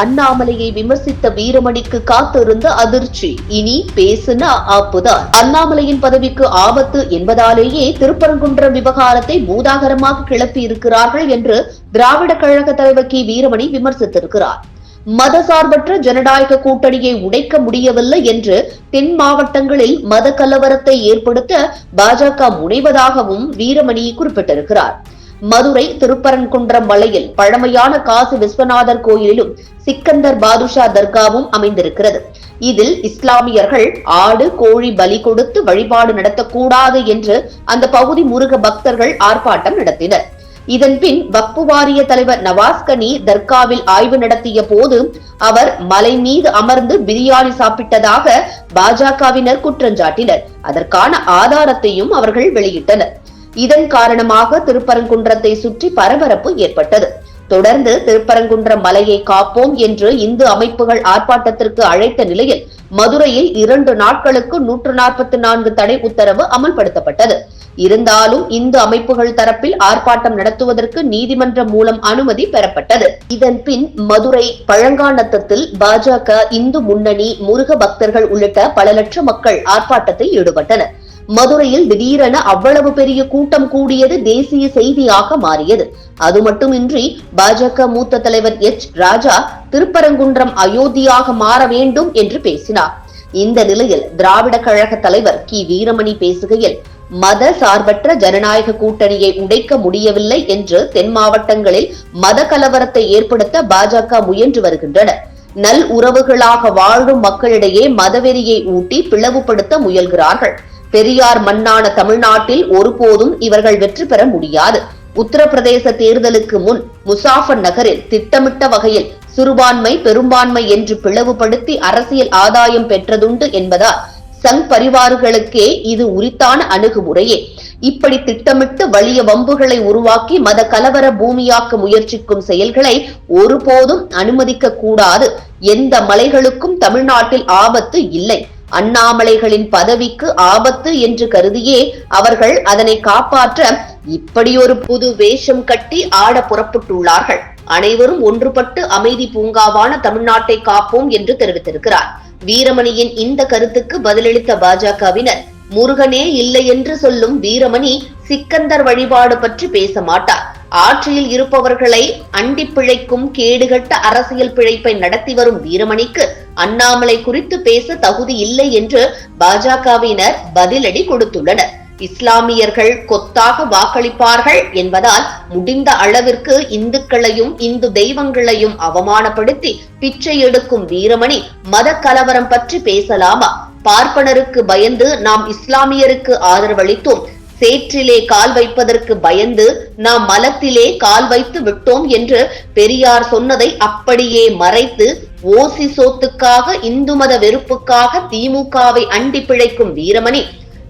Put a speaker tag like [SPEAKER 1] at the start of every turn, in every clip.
[SPEAKER 1] அண்ணாமலையை விமர்சித்த வீரமணிக்கு காத்திருந்த அதிர்ச்சி. இனி பேசுனா ஆப்புதான். அண்ணாமலையின் பதவிக்கு ஆபத்து என்பதாலேயே திருப்பரங்குன்றம் விவகாரத்தை பூதாகரமாக கிளப்பி இருக்கிறார்கள் என்று திராவிட கழக தலைவர் கி. வீரமணி விமர்சித்திருக்கிறார். மதசார்பற்ற ஜனநாயக கூட்டணியை உடைக்க முடியவில்லை என்று தென் மாவட்டங்களில் மத கலவரத்தை ஏற்படுத்த பாஜக முனைவதாகவும் வீரமணி குறிப்பிட்டிருக்கிறார். மதுரை திருப்பரன்குன்றம் மலையில் பழமையான காசி விஸ்வநாதர் கோயிலிலும் சிக்கந்தர் பாதுஷா தர்காவும் அமைந்திருக்கிறது. இதில் இஸ்லாமியர்கள் ஆடு கோழி பலி கொடுத்து வழிபாடு நடத்தக்கூடாது என்று அந்த பகுதி முருக பக்தர்கள் ஆர்ப்பாட்டம் நடத்தினர். இதன் பின் வக்பு வாரிய தலைவர் நவாஸ்கனி தர்காவில் ஆய்வு நடத்திய போது அவர் மலை மீது அமர்ந்து பிரியாணி சாப்பிட்டதாக பாஜகவினர் குற்றஞ்சாட்டினர் அதற்கான ஆதாரத்தையும் அவர்கள் வெளியிட்டனர். இதன் காரணமாக திருப்பரங்குன்றத்தை சுற்றி பரபரப்பு ஏற்பட்டது. தொடர்ந்து திருப்பரங்குன்றம் மலையை காப்போம் என்று இந்து அமைப்புகள் ஆர்ப்பாட்டத்திற்கு அழைத்த நிலையில் மதுரையில் இரண்டு நாட்களுக்கு நூற்று நாற்பத்தி நான்கு தடை உத்தரவு அமல்படுத்தப்பட்டது. இருந்தாலும் இந்து அமைப்புகள் தரப்பில் ஆர்ப்பாட்டம் நடத்துவதற்கு நீதிமன்றம் மூலம் அனுமதி பெறப்பட்டது. இதன் பின் மதுரை பழங்காநத்தத்தில் பாஜக இந்து முன்னணி முருக பக்தர்கள் உள்ளிட்ட பல லட்சம் மக்கள் ஆர்ப்பாட்டத்தில் ஈடுபட்டனர். மதுரையில் திடீரென அவ்வளவு பெரிய கூட்டம் கூடியது தேசிய செய்தியாக மாறியது. அது மட்டுமின்றி பாஜக மூத்த தலைவர் எச். ராஜா திருப்பரங்குன்றம் அயோத்தியாக மாற வேண்டும் என்று பேசினார். இந்த நிலையில் திராவிட கழக தலைவர் கி. வீரமணி பேசுகையில் மத சார்பற்ற ஜனநாயக கூட்டணியை உடைக்க முடியவில்லை என்று தென் மாவட்டங்களில் மத கலவரத்தை ஏற்படுத்த பாஜக முயன்று வருகின்றனர். நல் உறவுகளாக வாழும் மக்களிடையே மதவெறியை ஊட்டி பிளவுபடுத்த முயல்கிறார்கள். பெரியார் மண்ணான தமிழ்நாட்டில் ஒருபோதும் இவர்கள் வெற்றி பெற முடியாது. உத்தரப்பிரதேச தேர்தலுக்கு முன் முசாஃபர் நகரில் திட்டமிட்ட வகையில் சிறுபான்மை பெரும்பான்மை என்று பிளவுபடுத்தி அரசியல் ஆதாயம் பெற்றதுண்டு என்பதால் சங் பரிவார்களுக்கே இது உரித்தான அணுகுமுறையே. இப்படி திட்டமிட்டு வலிய வம்புகளை உருவாக்கி மத கலவர பூமியாக்க முயற்சிக்கும் செயல்களை ஒருபோதும் அனுமதிக்க கூடாது எந்த மலைகளுக்கும் தமிழ்நாட்டில் ஆபத்து இல்லை. அண்ணாமலைகளின் பதவிக்கு ஆபத்து என்று கருதியே அவர்கள் அதனை காப்பாற்ற இப்படியொரு புது வேஷம் கட்டி ஆட புறப்பட்டுள்ளார்கள். அனைவரும் ஒன்றுபட்டு அமைதி பூங்காவான தமிழ்நாட்டை காப்போம் என்று தெரிவித்திருக்கிறார். வீரமணியின் இந்த கருத்துக்கு பதிலளித்த பாஜகவினர் முருகனே இல்லை என்று சொல்லும் வீரமணி சிக்கந்தர் வழிபாடு பற்றி பேச மாட்டார். ஆட்சியில் இருப்பவர்களை அண்டி பிழைக்கும் கேடுகட்ட அரசியல் பிழைப்பை நடத்தி வரும் வீரமணிக்கு அண்ணாமலை குறித்து பேச தகுதி இல்லை என்று பாஜகவினர் பதிலடி கொடுத்துள்ளனர். இஸ்லாமியர்கள் கொத்தாக வாக்களிப்பார்கள் என்பதால் முடிந்த அளவிற்கு இந்துக்களையும் இந்து தெய்வங்களையும் அவமானப்படுத்தி பிச்சை எடுக்கும் வீரமணி மத கலவரம் பற்றி பேசலாமா? பார்ப்பனருக்கு பயந்து நாம் இஸ்லாமியருக்கு ஆதரவளித்தோம். சேற்றிலே கால் வைப்பதற்கு பயந்து நாம் மலத்திலே கால் வைத்து விட்டோம் என்று பெரியார் சொன்னதை அப்படியே மறைத்து ஓசி சோத்துக்காக இந்து மத வெறுப்புக்காக திமுகவை அண்டி பிழைக்கும் வீரமணி.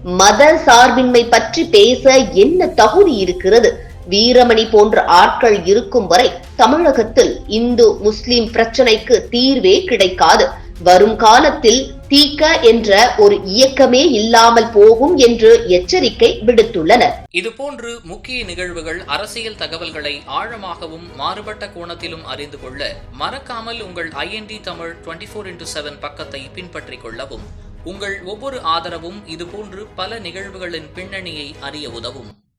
[SPEAKER 1] மத சார்பின்மை பற்றி பேச என்ன தகுதி இருக்கிறது? வீரமணி போன்ற ஆட்கள் இருக்கும் வரை தமிழகத்தில் இந்து முஸ்லிம் பிரச்சனைக்கு தீர்வே கிடைக்காது. வரும் காலத்தில் தீக்க என்ற ஒரு இயக்கமே இல்லாமல் போகும் என்று எச்சரிக்கை விடுத்துள்ளனர்.
[SPEAKER 2] இதுபோன்று முக்கிய நிகழ்வுகள் அரசியல் தகவல்களை ஆழமாகவும் மாறுபட்ட கோணத்திலும் அறிந்து கொள்ள மறக்காமல் உங்கள் INT Tamil twenty four into seven பக்கத்தை பின்பற்றிக் கொள்ளவும் உங்கள் ஒவ்வொரு ஆதரவும் இதுபோன்று பல நிகழ்வுகளின் பின்னணியை அறிய உதவும்.